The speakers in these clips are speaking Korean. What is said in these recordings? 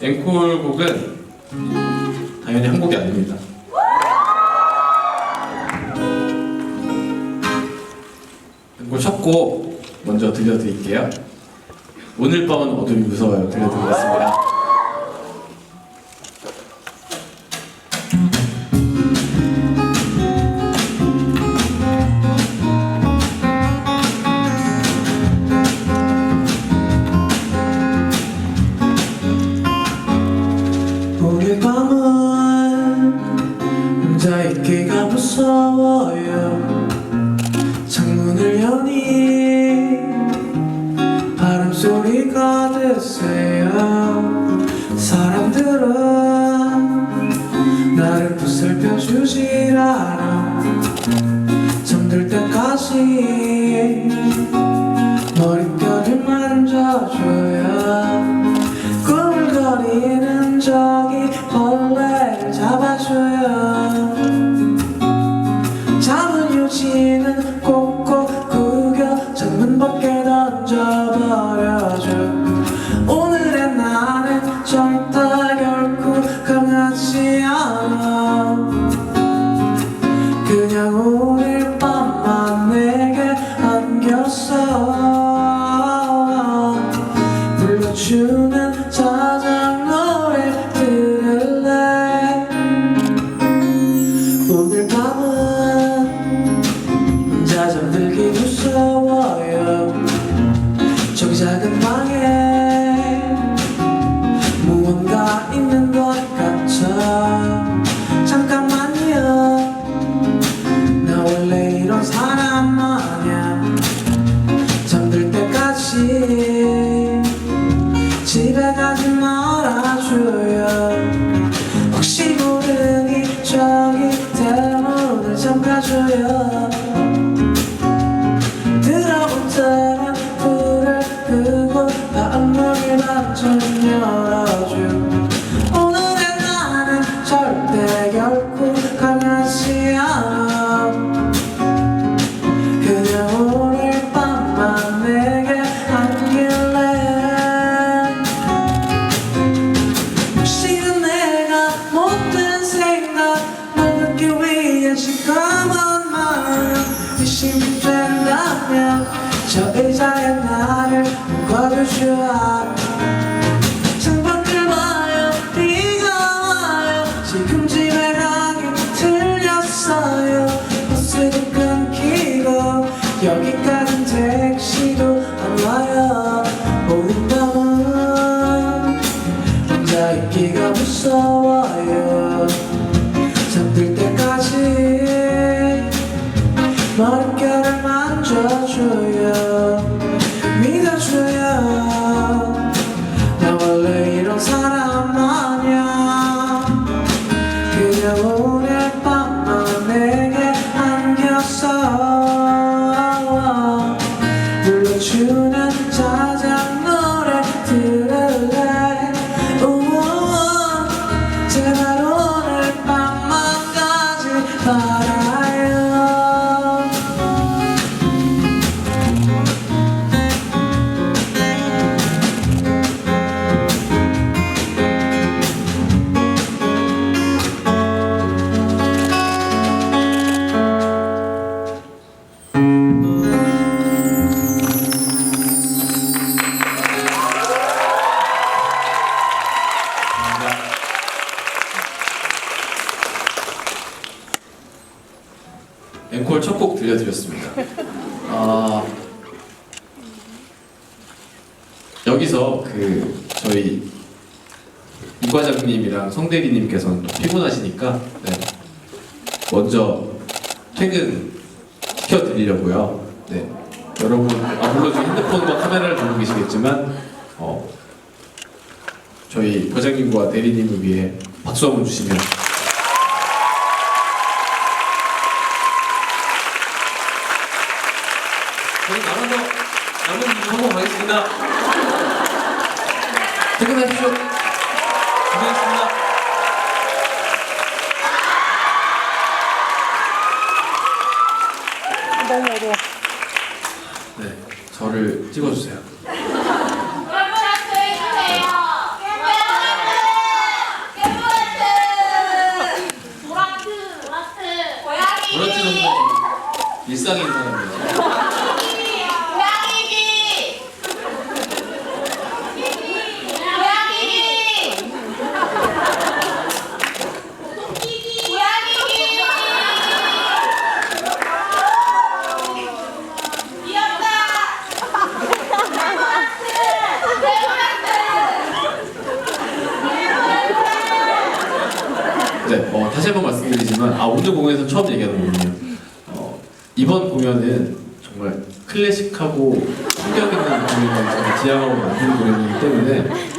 앵콜 곡은 당연히 한 곡이 아닙니다. 앵콜 첫곡 먼저 들려드릴게요. 오늘 밤은 어둠이 무서워요. 들려드리겠습니다. 소리가 드세요. 사람들은 나를 보살펴 주질 않아. 잠들 때까지 머릿결을 만져줘요. 꿈을 거리는 저기 벌레를 잡아줘요 불러주는 여기서 그 저희 이 과장님이랑 성 대리님께서는 피곤하시니까 네, 먼저 퇴근 시켜드리려고요. 네, 여러분 아, 물론 지금 핸드폰과 카메라를 들고 계시겠지만 어, 저희 과장님과 대리님을 위해 박수 한번 주시면 저희 나가서 남은 일좀 하고 가겠습니다. 퇴근하십시오. 고생하셨습니다. 너무 어려워. 네, 저를 찍어주세요. 주세요. 다시 한번 말씀드리지만 아 오늘 공연에서 처음 얘기하는 부분이에요. 어, 이번 공연은 정말 클래식하고 충격 있는 공연을 지향하고 만든 공연이기 때문에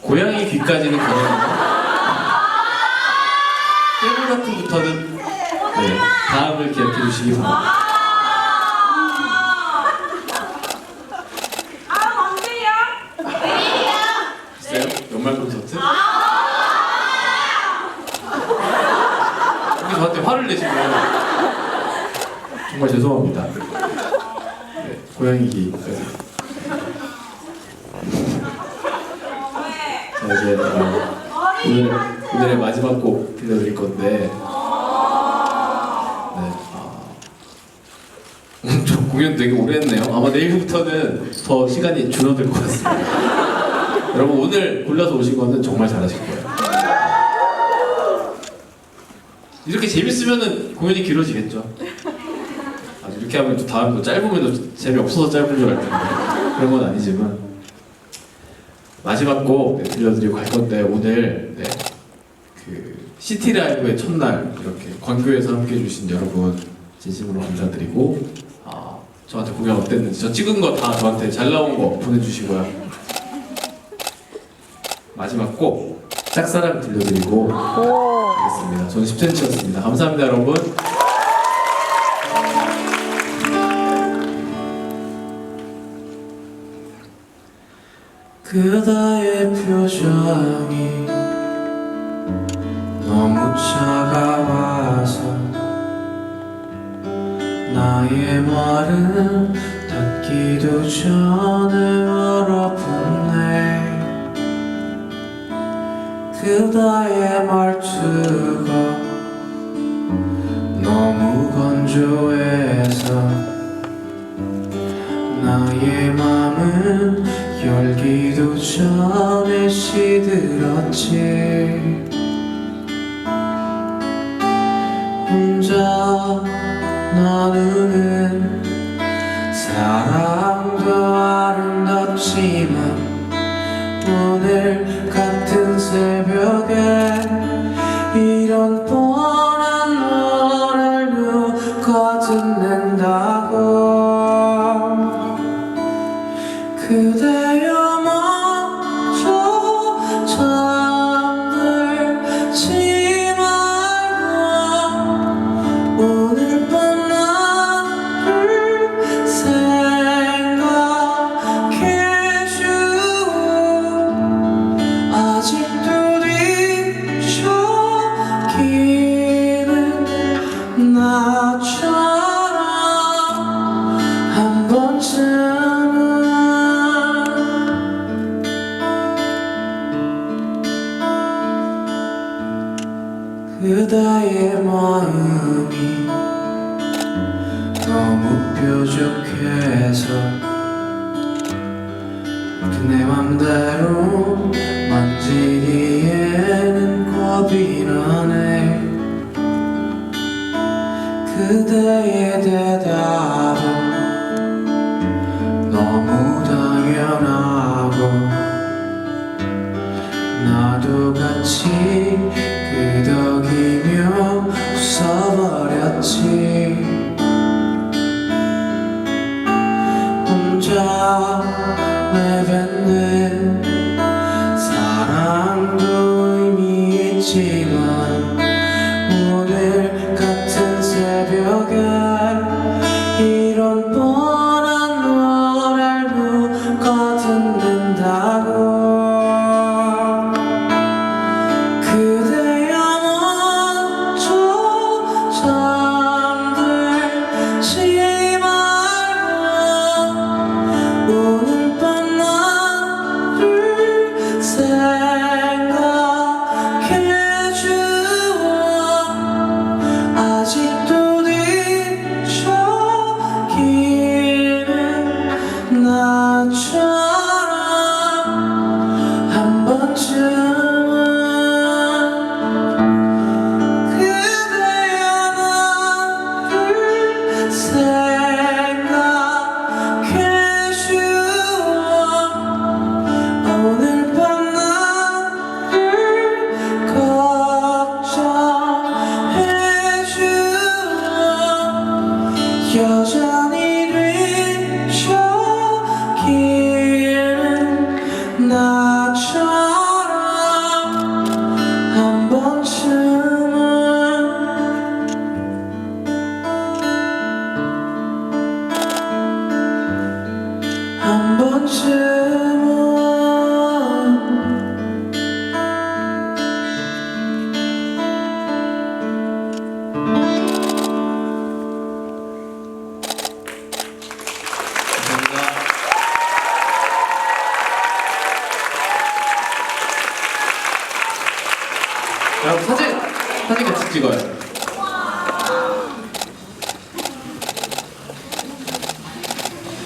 고양이 귀까지는 가능합니다. 깨물라트부터는 네, 다음을 기억해 주시기 바랍니다. 아, 언제야? 있어요? 연말 콘서트? 여기 저한테 화를 내시면 정말 죄송합니다. 네, 고양이 기까지. 자 이제 어, 오늘 오늘의 마지막 곡 들려드릴 건데. 네, 아, 좀 공연 되게 오래 했네요. 아마 내일부터는 더 시간이 줄어들 것 같습니다. 여러분 오늘 골라서 오신 거는 정말 잘하실 거예요. 이렇게 재밌으면은 공연이 길어지겠죠. 아, 이렇게 하면 또 다음 또 짧으면 또 재미 없어서 짧은 줄 알 텐데 그런 건 아니지만 마지막 곡 네, 들려드리고 갈 건데 오늘 네, 그 시티 라이브의 첫날 이렇게 광교에서 함께 해주신 여러분 진심으로 감사드리고 아, 저한테 공연 어땠는지 저 찍은 거 다 저한테 잘 나온 거 보내주시고요. 마지막 곡 짝사랑 들려드리고 하겠습니다. 저는 10cm였습니다. 감사합니다, 여러분. 그대의 표정이 너무 차가워서 나의 말은 닿기도 전에 얼어붙네. 그대의 말투가 너무 건조해 열기도 전에 시들었지. 혼자 나누는 사랑도 아름답지만 오늘 같은 새벽에 이런 뻔한 노래를 누가 듣는다고. 그대여 그내 맘대로 만지기에는 겁이 나네. 그대의 대답 이런